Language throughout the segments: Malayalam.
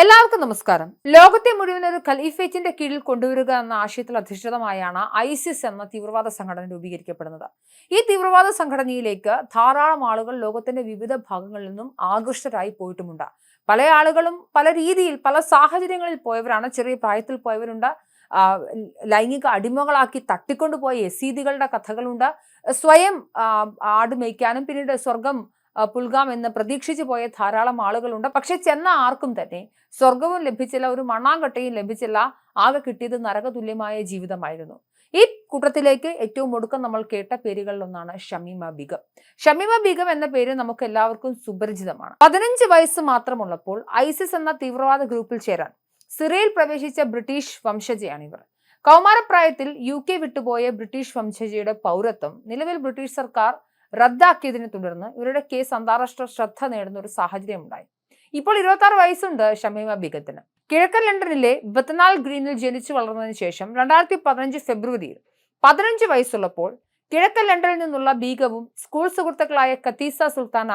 എല്ലാവർക്കും നമസ്കാരം. ലോകത്തെ മുഴുവൻ ഒരു ഖലീഫേറ്റിന്റെ കീഴിൽ കൊണ്ടുവരിക എന്ന ആശയത്തിൽ അധിഷ്ഠിതമായാണ് ഐസിസ് എന്ന തീവ്രവാദ സംഘടന രൂപീകരിക്കപ്പെടുന്നത്. ഈ തീവ്രവാദ സംഘടനയിലേക്ക് ധാരാളം ആളുകൾ ലോകത്തിന്റെ വിവിധ ഭാഗങ്ങളിൽ നിന്നും ആകൃഷ്ടരായി പോയിട്ടുമുണ്ട്. പല ആളുകളും പല രീതിയിൽ പല സാഹചര്യങ്ങളിൽ പോയവരാണ്. ചെറിയ പ്രായത്തിൽ പോയവരുണ്ട്. ലൈംഗിക അടിമകളാക്കി തട്ടിക്കൊണ്ടുപോയ യസീദികളുടെ കഥകളുണ്ട്. സ്വയം ആട് മേയ്ക്കാനും പിന്നീട് സ്വർഗം ആ, പുൽകാം എന്ന് പ്രതീക്ഷിച്ചു പോയ ധാരാളം ആളുകളുണ്ട്. പക്ഷെ ചെന്ന ആർക്കും തന്നെ സ്വർഗവും ലഭിച്ചില്ല ഒരു മണ്ണാങ്കട്ടയും ലഭിച്ചില്ല. ആകെ കിട്ടിയത് നരകതുല്യമായ ജീവിതമായിരുന്നു. ഈ കൂട്ടത്തിലേക്ക് ഏറ്റവും ഒടുക്കം നമ്മൾ കേട്ട പേരുകളിലൊന്നാണ് ഷമീമ ബീഗം. ഷമീമ ബീഗം എന്ന പേര് നമുക്ക് എല്ലാവർക്കും സുപരിചിതമാണ്. പതിനഞ്ച് വയസ്സ് മാത്രമുള്ളപ്പോൾ ഐസിസ് എന്ന തീവ്രവാദ ഗ്രൂപ്പിൽ ചേരാൻ സിറിയയിൽ പ്രവേശിച്ച ബ്രിട്ടീഷ് വംശജയാണ് ഇവർ. കൗമാരപ്രായത്തിൽ യു കെ വിട്ടുപോയ ബ്രിട്ടീഷ് വംശജയുടെ പൗരത്വം നിലവിൽ ബ്രിട്ടീഷ് സർക്കാർ റദ്ദാക്കിയതിനെ തുടർന്ന് ഇവരുടെ കേസ് അന്താരാഷ്ട്ര ശ്രദ്ധ നേടുന്ന ഒരു സാഹചര്യം ഉണ്ടായി ഇപ്പോൾ ഇരുപത്തി ആറ് വയസ്സുണ്ട് ഷമീമ ബിഗത്തിന്. കിഴക്കൻ ലണ്ടനിലെ ബത്തനാൽ ഗ്രീനിൽ ജനിച്ചു വളർന്നതിന് ശേഷം രണ്ടായിരത്തി പതിനഞ്ച് ഫെബ്രുവരിയിൽ പതിനഞ്ച് വയസ്സുള്ളപ്പോൾ കിഴക്കൻ ലണ്ടനിൽ നിന്നുള്ള ബീഗവും സ്കൂൾ സുഹൃത്തുക്കളായ കത്തീസ സുൽത്താന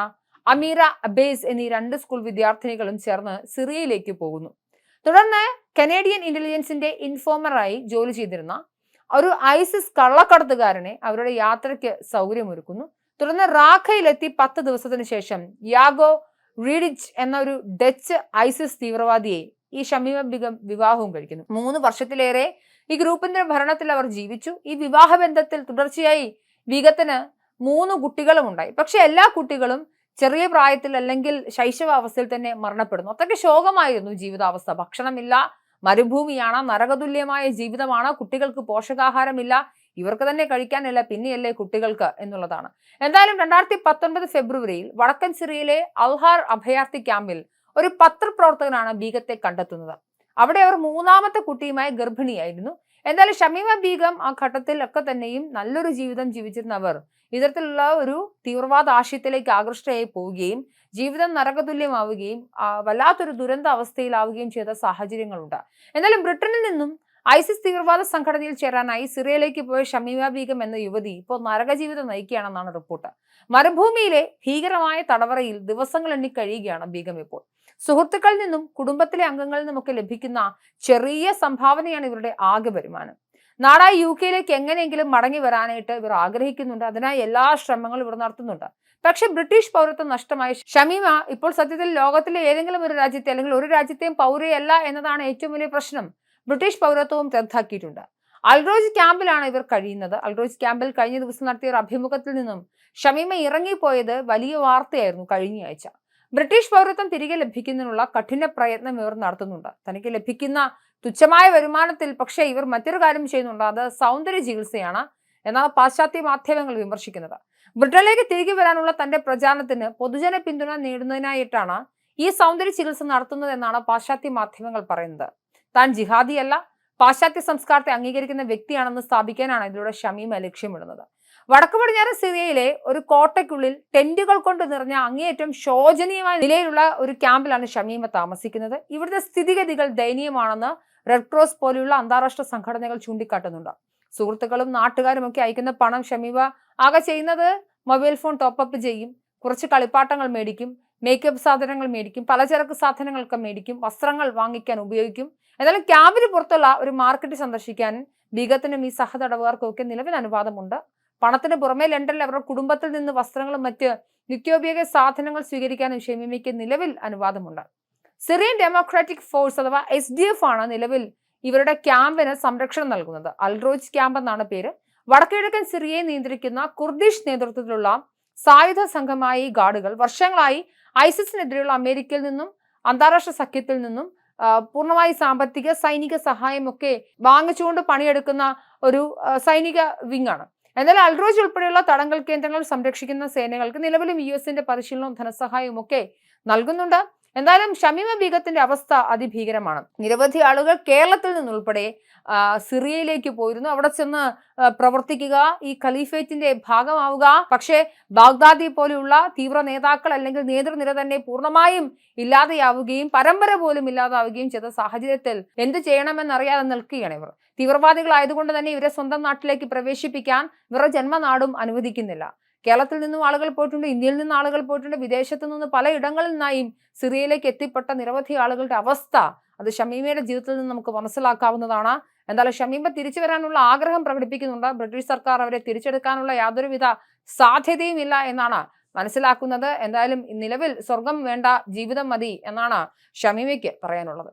അമീറ അബേസ് എന്നീ രണ്ട് സ്കൂൾ വിദ്യാർത്ഥിനികളും ചേർന്ന് സിറിയയിലേക്ക് പോകുന്നു. തുടർന്ന് കനേഡിയൻ ഇന്റലിജൻസിന്റെ ഇൻഫോമറായി ജോലി ചെയ്തിരുന്ന ഒരു ഐസിസ് കള്ളക്കടത്തുകാരനെ അവരുടെ യാത്രയ്ക്ക് സൗകര്യമൊരുക്കുന്നു. തുടർന്ന് റാഖയിലെത്തി പത്ത് ദിവസത്തിന് ശേഷം യാഗോ റീഡിച്ച് എന്ന ഒരു ഡച്ച് ഐസിസ് തീവ്രവാദിയെ ഈ ഷമീമ ബിഗം വിവാഹവും കഴിക്കുന്നു. മൂന്ന് വർഷത്തിലേറെ ഈ ഗ്രൂപ്പിന്റെ ഭരണത്തിൽ അവർ ജീവിച്ചു. ഈ വിവാഹ ബന്ധത്തിൽ തുടർച്ചയായി വിഗത്തിന് മൂന്ന് കുട്ടികളും ഉണ്ടായി പക്ഷെ എല്ലാ കുട്ടികളും ചെറിയ പ്രായത്തിൽ അല്ലെങ്കിൽ ശൈശവാവസ്ഥയിൽ തന്നെ മരണപ്പെടുന്നു. അത്രയ്ക്ക് ശോകമായിരുന്നു ജീവിതാവസ്ഥ. ഭക്ഷണമില്ല മരുഭൂമിയാണ് നരകതുല്യമായ ജീവിതമാണ് കുട്ടികൾക്ക് പോഷകാഹാരമില്ല ഇവർക്ക് തന്നെ കഴിക്കാനല്ല പിന്നെയല്ലേ കുട്ടികൾക്ക് എന്നുള്ളതാണ്. എന്തായാലും രണ്ടായിരത്തി പത്തൊൻപത് ഫെബ്രുവരിയിൽ വടക്കൻ സിറിയയിലെ അൽഹാർ അഭയാർത്ഥി ക്യാമ്പിൽ ഒരു പത്രപ്രവർത്തകനാണ് ബീഗത്തെ കണ്ടെത്തുന്നത്. അവിടെ അവർ മൂന്നാമത്തെ കുട്ടിയുമായി ഗർഭിണിയായിരുന്നു. എന്തായാലും ഷമീമ ബീഗം ആ ഘട്ടത്തിൽ ഒക്കെ തന്നെയും നല്ലൊരു ജീവിതം ജീവിച്ചിരുന്നവർ ഇത്തരത്തിലുള്ള ഒരു തീവ്രവാദ ആശയത്തിലേക്ക് ആകൃഷ്ടയായി പോവുകയും ജീവിതം നരകതുല്യമാവുകയും വല്ലാത്തൊരു ദുരന്ത അവസ്ഥയിലാവുകയും ചെയ്ത സാഹചര്യങ്ങളുണ്ട്. എന്നാലും ബ്രിട്ടനിൽ നിന്നും ഐസിസ് തീവ്രവാദ സംഘടനയിൽ ചേരാനായി സിറിയയിലേക്ക് പോയ ഷമീമ ബീഗം എന്ന യുവതി ഇപ്പോൾ നരകജീവിതം നയിക്കുകയാണെന്നാണ് റിപ്പോർട്ട്. മരുഭൂമിയിലെ ഭീകരമായ തടവറയിൽ ദിവസങ്ങൾ എണ്ണി കഴിയുകയാണ് ബീഗം ഇപ്പോൾ. സുഹൃത്തുക്കളിൽ നിന്നും കുടുംബത്തിലെ അംഗങ്ങളിൽ നിന്നുമൊക്കെ ലഭിക്കുന്ന ചെറിയ സംഭാവനയാണ് ഇവരുടെ ആകെ വരുമാനം. നാടായ യു കെയിലേക്ക് എങ്ങനെയെങ്കിലും മടങ്ങി വരാനായിട്ട് ഇവർ ആഗ്രഹിക്കുന്നുണ്ട്. അതിനായി എല്ലാ ശ്രമങ്ങളും ഇവർ നടത്തുന്നുണ്ട്. പക്ഷേ ബ്രിട്ടീഷ് പൗരത്വം നഷ്ടമായ ഷമീമ ഇപ്പോൾ സത്യത്തിൽ ലോകത്തിലെ ഏതെങ്കിലും ഒരു രാജ്യത്തെ അല്ലെങ്കിൽ ഒരു രാജ്യത്തെയും പൗരയല്ല എന്നതാണ് ഏറ്റവും വലിയ പ്രശ്നം. ബ്രിട്ടീഷ് പൗരത്വവും റദ്ദാക്കിയിട്ടുണ്ട്. അൽറോജ് ക്യാമ്പിലാണ് ഇവർ കഴിയുന്നത്. അൽറോജ് ക്യാമ്പിൽ കഴിഞ്ഞ ദിവസം നടത്തിയ ഒരു അഭിമുഖത്തിൽ നിന്നും ഷമീമ ഇറങ്ങിപ്പോയത് വലിയ വാർത്തയായിരുന്നു കഴിഞ്ഞ ആഴ്ച. ബ്രിട്ടീഷ് പൗരത്വം തിരികെ ലഭിക്കുന്നതിനുള്ള കഠിന പ്രയത്നം ഇവർ നടത്തുന്നുണ്ട്. തനിക്ക് ലഭിക്കുന്ന തുച്ഛമായ വരുമാനത്തിൽ പക്ഷേ ഇവർ മറ്റൊരു കാര്യം ചെയ്യുന്നുണ്ട്. അത് സൗന്ദര്യ ചികിത്സയാണ് എന്നാണ് പാശ്ചാത്യ മാധ്യമങ്ങൾ വിമർശിക്കുന്നത്. ബ്രിട്ടനിലേക്ക് തിരികെ വരാനുള്ള തന്റെ പ്രചാരണത്തിന് പൊതുജന പിന്തുണ നേടുന്നതിനായിട്ടാണ് ഈ സൗന്ദര്യ ചികിത്സ നടത്തുന്നത് എന്നാണ് പാശ്ചാത്യ മാധ്യമങ്ങൾ പറയുന്നത്. താൻ ജിഹാദിയല്ല പാശ്ചാത്യ സംസ്കാരത്തെ അംഗീകരിക്കുന്ന വ്യക്തിയാണെന്ന് സ്ഥാപിക്കാനാണ് ഇതിലൂടെ ഷമീമ ലക്ഷ്യമിടുന്നത്. വടക്കു പടിഞ്ഞാറൻ സിറിയയിലെ ഒരു കോട്ടയ്ക്കുള്ളിൽ ടെന്റുകൾ കൊണ്ട് നിറഞ്ഞ അങ്ങേയറ്റം ശോചനീയമായ നിലയിലുള്ള ഒരു ക്യാമ്പിലാണ് ഷമീമ താമസിക്കുന്നത്. ഇവിടുത്തെ സ്ഥിതിഗതികൾ ദയനീയമാണെന്ന് റെഡ് ക്രോസ് പോലെയുള്ള അന്താരാഷ്ട്ര സംഘടനകൾ ചൂണ്ടിക്കാട്ടുന്നുണ്ട്. സുഹൃത്തുക്കളും നാട്ടുകാരും ഒക്കെ അയക്കുന്ന പണം ഷമീമ ആകെ ചെയ്യുന്നത് മൊബൈൽ ഫോൺ ടോപ്പപ്പ് ചെയ്യും കുറച്ച് കളിപ്പാട്ടങ്ങൾ മേടിക്കും മേക്കപ്പ് സാധനങ്ങൾ മേടിക്കും പലചരക്ക് സാധനങ്ങളൊക്കെ മേടിക്കും വസ്ത്രങ്ങൾ വാങ്ങിക്കാൻ ഉപയോഗിക്കും. എന്നാലും ക്യാമ്പിന് പുറത്തുള്ള ഒരു മാർക്കറ്റ് സന്ദർശിക്കാൻ ബീഗത്തിനും ഈ സഹതടവുകാർക്കും നിലവിൽ അനുവാദമുണ്ട്. പണത്തിന് പുറമെ ലണ്ടനിൽ അവരുടെ കുടുംബത്തിൽ നിന്ന് വസ്ത്രങ്ങളും മറ്റ് നിത്യോപയോഗ സാധനങ്ങൾ സ്വീകരിക്കാനും ഷെമിമയ്ക്ക് നിലവിൽ അനുവാദമുണ്ട്. സിറിയൻ ഡെമോക്രാറ്റിക് ഫോഴ്സ് അഥവാ എസ് ഡി എഫ് ആണ് നിലവിൽ ഇവരുടെ ക്യാമ്പിന് സംരക്ഷണം നൽകുന്നത്. അൽറോജ് ക്യാമ്പ് എന്നാണ് പേര്. വടക്കിഴക്കൻ സിറിയയെ നിയന്ത്രിക്കുന്ന കുർദിഷ് നേതൃത്വത്തിലുള്ള സായുധ സംഘമായ ഈ ഗാർഡുകൾ വർഷങ്ങളായി ഐസിസിനെതിരെയുള്ള അമേരിക്കയിൽ നിന്നും അന്താരാഷ്ട്ര സഖ്യത്തിൽ നിന്നും പൂർണമായി സാമ്പത്തിക സൈനിക സഹായമൊക്കെ വാങ്ങിച്ചുകൊണ്ട് പണിയെടുക്കുന്ന ഒരു സൈനിക വിങ് ആണ് എന്നാൽ അൽറോജ് ഉൾപ്പെടെയുള്ള തടങ്കൽ കേന്ദ്രങ്ങൾ സംരക്ഷിക്കുന്ന സേനകൾക്ക് നിലവിലും യു എസിന്റെ പരിശീലനവും ധനസഹായവും ഒക്കെ നൽകുന്നുണ്ട്. എന്തായാലും ഷമീമ ബീഗത്തിന്റെ അവസ്ഥ അതിഭീകരമാണ്. നിരവധി ആളുകൾ കേരളത്തിൽ നിന്നുൾപ്പെടെ സിറിയയിലേക്ക് പോയിരുന്നു. അവിടെ ചെന്ന് പ്രവർത്തിക്കുക ഈ ഖലീഫേറ്റിന്റെ ഭാഗമാവുക. പക്ഷേ ബാഗ്ദാദി പോലെയുള്ള തീവ്ര നേതാക്കൾ അല്ലെങ്കിൽ നേതൃനിര തന്നെ പൂർണമായും ഇല്ലാതെയാവുകയും പരമ്പര പോലും ഇല്ലാതാവുകയും ചെയ്ത സാഹചര്യത്തിൽ എന്ത് ചെയ്യണമെന്നറിയാതെ നിൽക്കുകയാണ് ഇവർ. തീവ്രവാദികളായതുകൊണ്ട് തന്നെ ഇവരെ സ്വന്തം നാട്ടിലേക്ക് പ്രവേശിപ്പിക്കാൻ ഇവരുടെ ജന്മനാടും അനുവദിക്കുന്നില്ല. കേരളത്തിൽ നിന്നും ആളുകൾ പോയിട്ടുണ്ട് ഇന്ത്യയിൽ നിന്ന് ആളുകൾ പോയിട്ടുണ്ട് വിദേശത്തു നിന്ന് പല ഇടങ്ങളിൽ നിന്നായും സിറിയയിലേക്ക് എത്തിപ്പെട്ട നിരവധി ആളുകളുടെ അവസ്ഥ അത് ഷമീമയുടെ ജീവിതത്തിൽ നിന്ന് നമുക്ക് മനസ്സിലാക്കാവുന്നതാണ്. എന്തായാലും ഷമീമ തിരിച്ചു വരാനുള്ള ആഗ്രഹം പ്രകടിപ്പിക്കുന്നുണ്ട്. ബ്രിട്ടീഷ് സർക്കാർ അവരെ തിരിച്ചെടുക്കാനുള്ള യാതൊരുവിധ സാധ്യതയും ഇല്ല എന്നാണ് മനസ്സിലാക്കുന്നത്. എന്തായാലും നിലവിൽ സ്വർഗം വേണ്ട ജീവിതം മതി എന്നാണ് ഷമീമയ്ക്ക് പറയാനുള്ളത്.